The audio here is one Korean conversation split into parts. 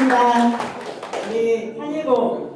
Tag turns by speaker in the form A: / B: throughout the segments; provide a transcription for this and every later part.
A: 반갑습니다. 우리 319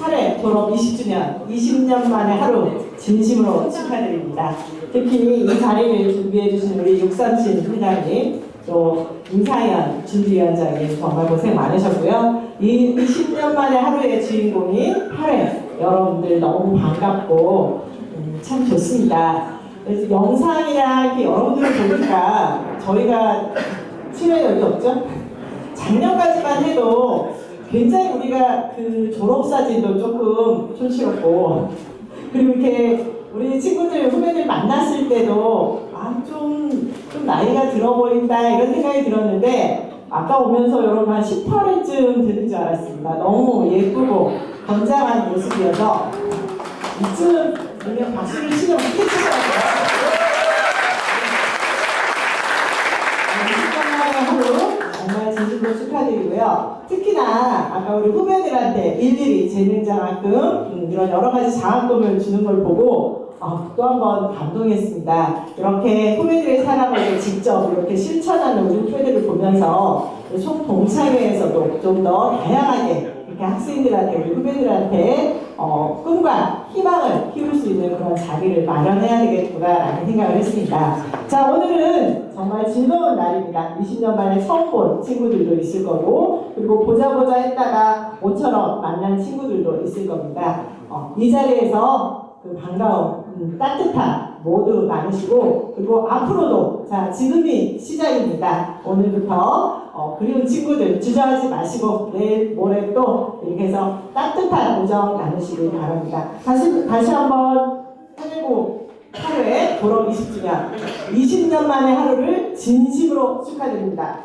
A: 8회 졸업 20주년, 20년 만에 하루 진심으로 축하드립니다. 특히 이 자리를 준비해 주신 우리 육삼신 회장님, 또 임상현 준비위원장님 정말 고생 많으셨고요. 이 20년 만에 하루의 주인공이 8회 여러분들 너무 반갑고 음, 참 좋습니다. 그래서 영상이랑 이렇게 여러분들을 보니까 저희가 출연력이 없죠? 작년까지만 해도 굉장히 우리가 그 졸업사진도 조금 촌스럽고 그리고 이렇게 우리 친구들 후배들 만났을 때도 아좀 좀 나이가 들어 보인다 이런 생각이 들었는데 아까 오면서 여러분 한 18회쯤 되는 줄 알았습니다. 너무 예쁘고 건장한 모습이어서 이쯤 되면 박수를 치면 하루 정말 진심으로 축하드리고요. 특히나 아까 우리 후배들한테 일일이 재능장학금 음, 이런 여러 가지 장학금을 주는 걸 보고 아, 또한 번 감동했습니다. 이렇게 후배들의 사랑을 직접 이렇게 실천하는 우리 후배들을 보면서 총 동창회에서도 좀 더 다양하게 이렇게 학생들한테 우리 후배들한테 어, 꿈과 희망을 키울 수 있는 그런 자리를 마련해야 되겠구나라는 생각을 했습니다. 자 오늘은 정말 즐거운 날입니다. 20년 만에 처음 본 친구들도 있을 거고 그리고 보자 보자 했다가 모처럼 만난 친구들도 있을 겁니다. 어, 이 자리에서 그 반가움, 음, 따뜻함 모두 나누시고 그리고 앞으로도 자 지금이 시작입니다. 오늘부터 어, 그리운 친구들 주저하지 마시고 내일 모레 또 이렇게 해서 따뜻한 우정 나누시길 바랍니다. 다시 다시 한번 하늘고 하루에 졸업 20주년 20년 만의 하루를 진심으로 축하드립니다.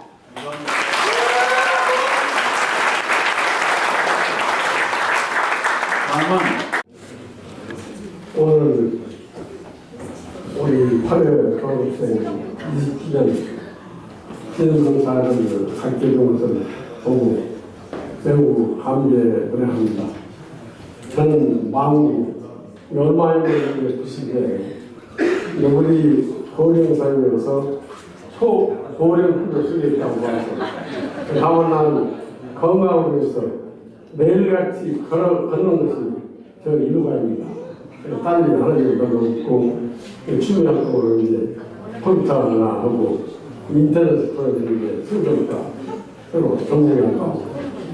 B: 오늘 우리 8회 졸업생 20주년 기념성사를 갖게 된 것을 보고 매우 감개를 합니다. 저는 마음이 얼마인지 보시기에 우리 고령사회에서 초고령 후배 속에 있다고 봐서 다만 나는 건강을 위해서 매일같이 걸어, 걷는 것이 저 일과입니다. 딴 일 하는 일도 없고 취미 활동으로 이제 컴퓨터 하나 하고 인터넷 풀어드리는 게 수정과 서로 전공하고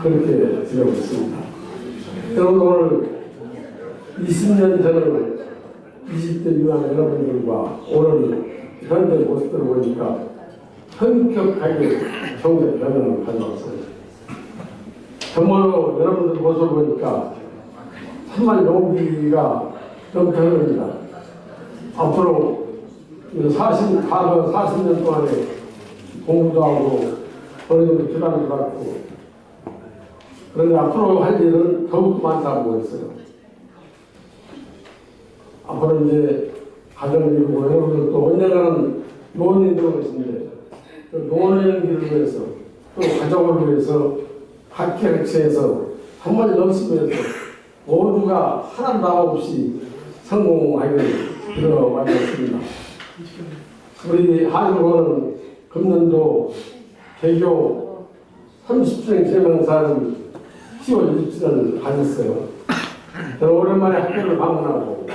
B: 그렇게 지내고 있습니다. 여러분 오늘 20년 전을 20대 유한 여러분들과 오늘 현재 모습들을 보니까 현격하게 정대 변화를 가져왔습니다. 정말로 여러분들 모습을 보니까 정말 용기가 넘쳐납니다. 앞으로 40, 40년 동안에 공부도 하고 어린이도 기반도 갖고 그런데 앞으로 할 일은 더욱 많다고 했어요. 앞으로 이제 가정을 이루고 여러분들 또 언젠가는 노인이 되고 그 노인의 길을 위해서 또 가족을 위해서 학회학체에서 정말 열심히 해서 모두가 하나도 남없이 성공하기를 들어왔습니다. 우리 한국은 금년도 개교 30주년 기념사를 10월 27일 가졌어요. 저는 오랜만에 학교를 방문하고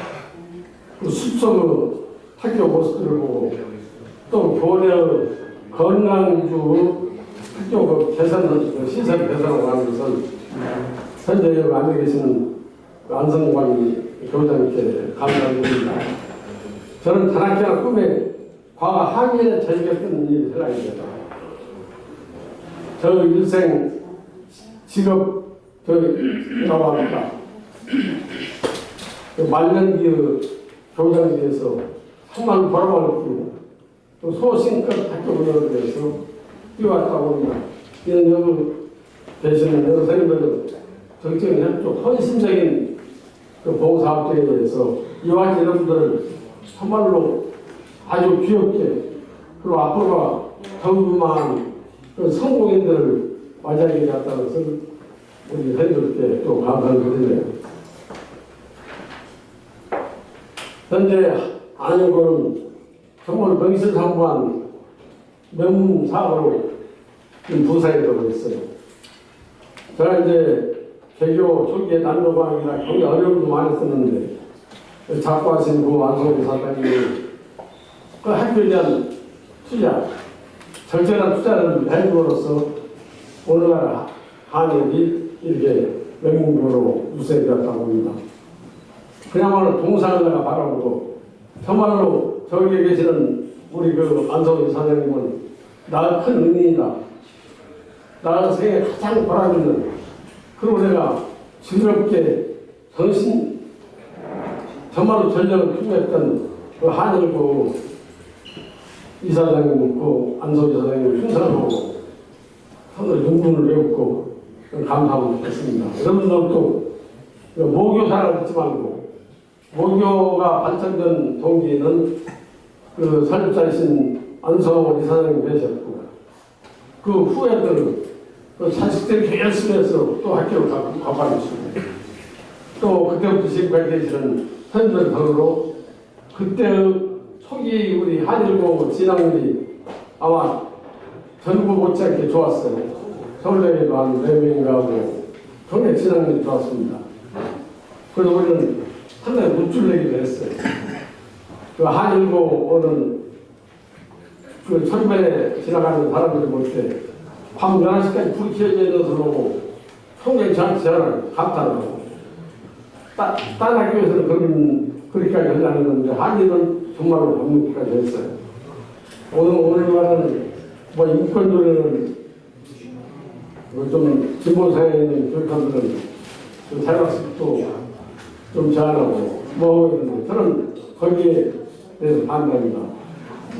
B: 그 숲속 학교 모습들을 보고 또 교내의 건강주 학교 그 개선, 그 시설 개선을 하는 것은 현재 여기 앉아 계시는 안성관 교장님께 감사드립니다. 저는 단학교나 꿈에 과거 항해에 저희겠던 일이 생각입니다. 저 일생 직업 저라고 합니까? 그 말년기 교장에서 정말 느끼고 또 소신껏 학교 운영을 위해서 뛰어왔다고 합니다. 이런 계시는 여러 선생님들은 협조, 헌신적인 그 봉사업체에 대해서 이와 여러분들을 정말로 아주 귀엽게 그리고 더욱만 그 성공인들을 맞이하게 되었다는 것을 우리 선생님들께 또 감사를 드리네요. 현재 안영고는 정말 명실상부한 명문 사업으로 지금 부상이 되고 있어요. 제가 이제 개교 초기에 난로방이라 굉장히 어려움도 많이 썼는데 자꾸 하신 그 안성희 사장님이 그 학교에 대한 투자, 절제한 투자를 해줌으로써 오늘날 한일이 이렇게 명문으로 유세되었다고 합니다. 그야말로 동상을 바라보고 정말로 저기에 계시는 우리 그 안성희 사장님은 나의 큰 은인이다. 나의 생에 가장 보람 있는 그리고 내가 즐겁게 정신 정말로 전력을 투구했던 그 한일고 이사장님, 그 안성희 사장님 흉상하고 서로 용분을 배웠고 감사하고 싶습니다. 여러분들도 그 모교사를 듣지 말고 모교가 발전된 동기는 그 설립자이신 안성호 이사장님 계셨고 그 후에들 그 자식들이 열심히 해서 또 학교를 가- 가고 있습니다. 또 그때부터 지금까지 계시는 현재 등으로 그때 초기 우리 한일고 진학률이 아마 전국 못지않게 좋았어요. 서울대에도 한 4명이 가고 굉장히 진학률이 좋았습니다. 그래서 우리는 상당히 노출내기도 했어요. 그 한일고 오는 그 철면에 지나가는 사람들이 볼때 밤 11시까지 불이 켜져 있는 보고 굉장히 저한테 저를 감탄하고 따, 딴 학교에서는 그런 그렇게까지 하지 않았는데 한일은 정말로 법률까지 했어요. 오늘 오늘과는 뭐 인권조례는 뭐좀 진보사회에 있는 교육감들은 좀 자율학습도 좀 제한하고 뭐 있는데 저는 거기에 대해서 반대합니다.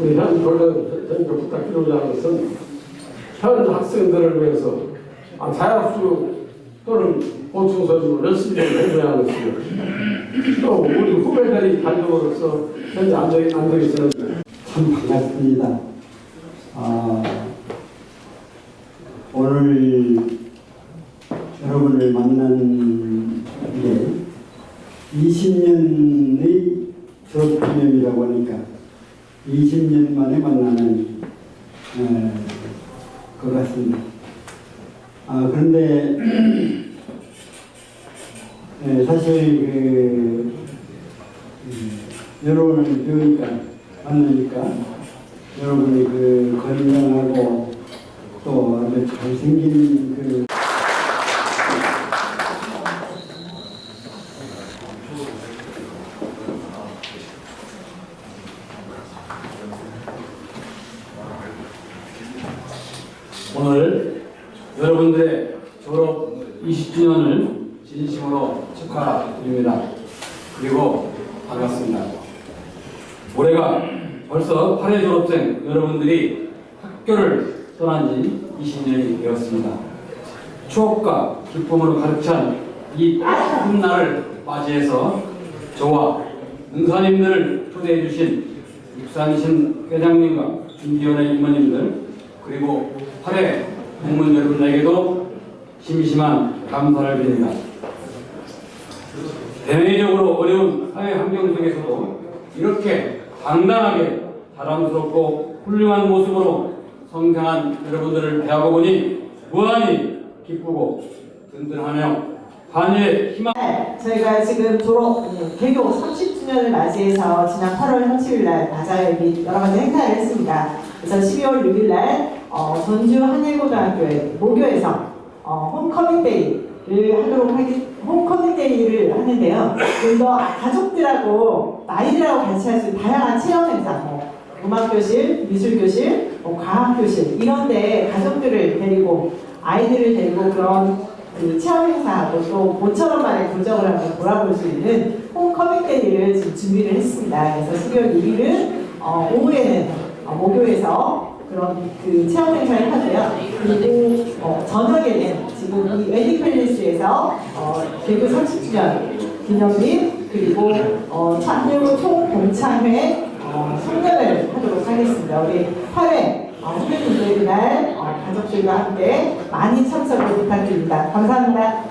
B: 우리 현 교장 전교 부탁드리고자 하는 것은 현 학생들을 위해서 아, 자율학습 또는 보충서적으로 열심히 해줘야 것이고 또 우리 후배들이 단독으로서 현재 안정이 안정이 있는
C: 참 반갑습니다. 아, 오늘 여러분을 만난 게 20년의 졸업 기념이라고 하니까 20년 만에 만나는 에, 것 같습니다. 아, 그런데 에, 사실 그 음, 여러분을 배우니까 만나니까 여러분이 그 건강하고 또 아주 잘생긴 그
D: 오늘 여러분들의 졸업 20주년을 진심으로 축하드립니다. 그리고 반갑습니다. 올해가 벌써 8회 졸업생 여러분들이 학교를 떠난 지 20년이 되었습니다. 추억과 기쁨으로 가득 찬이큰 날을 맞이해서 저와 능사님들을 초대해 주신 육산신 회장님과 준비원의 임원님들 그리고 8회 공무원 여러분에게도 심심한 감사를 드립니다. 대내적으로 어려운 사회 환경 속에서도 이렇게 당당하게 자랑스럽고 훌륭한 모습으로 성장한 여러분들을 대하고 보니 무한히 기쁘고 든든하며 한일의 희망
A: 네, 저희가 지금 졸업 음, 개교 30주년을 맞이해서 지난 8월 30일 날 다자회기 여러 가지 행사를 했습니다. 그래서 12월 6일 날 어, 전주 한일고등학교의 모교에서 어, 홈커밍데이를 하도록 하기 홈커밍데이를 하는데요. 좀 더 가족들하고 아이들하고 같이 할 수 있는 다양한 체험 행사, 뭐 음악교실, 미술교실, 뭐 과학교실 이런데 가족들을 데리고 아이들을 데리고 그런 그 체험 행사하고 또 모처럼만의 도정을 한번 돌아볼 수 있는 홈커밍 데이를 지금 준비를 했습니다. 그래서 12월 6일은 어, 오후에는 어, 모교에서 그런 그 체험 행사를 하고요. 그리고 어, 저녁에는 지금 이 웨딩 팰리스에서 어, 개교 30주년 기념일 그리고 어, 한일고 총동창회 어, 송년을 하도록 하겠습니다. 우리 8회 어, 후배분들 그날 어, 가족들과 함께 많이 참석을 부탁드립니다. 감사합니다.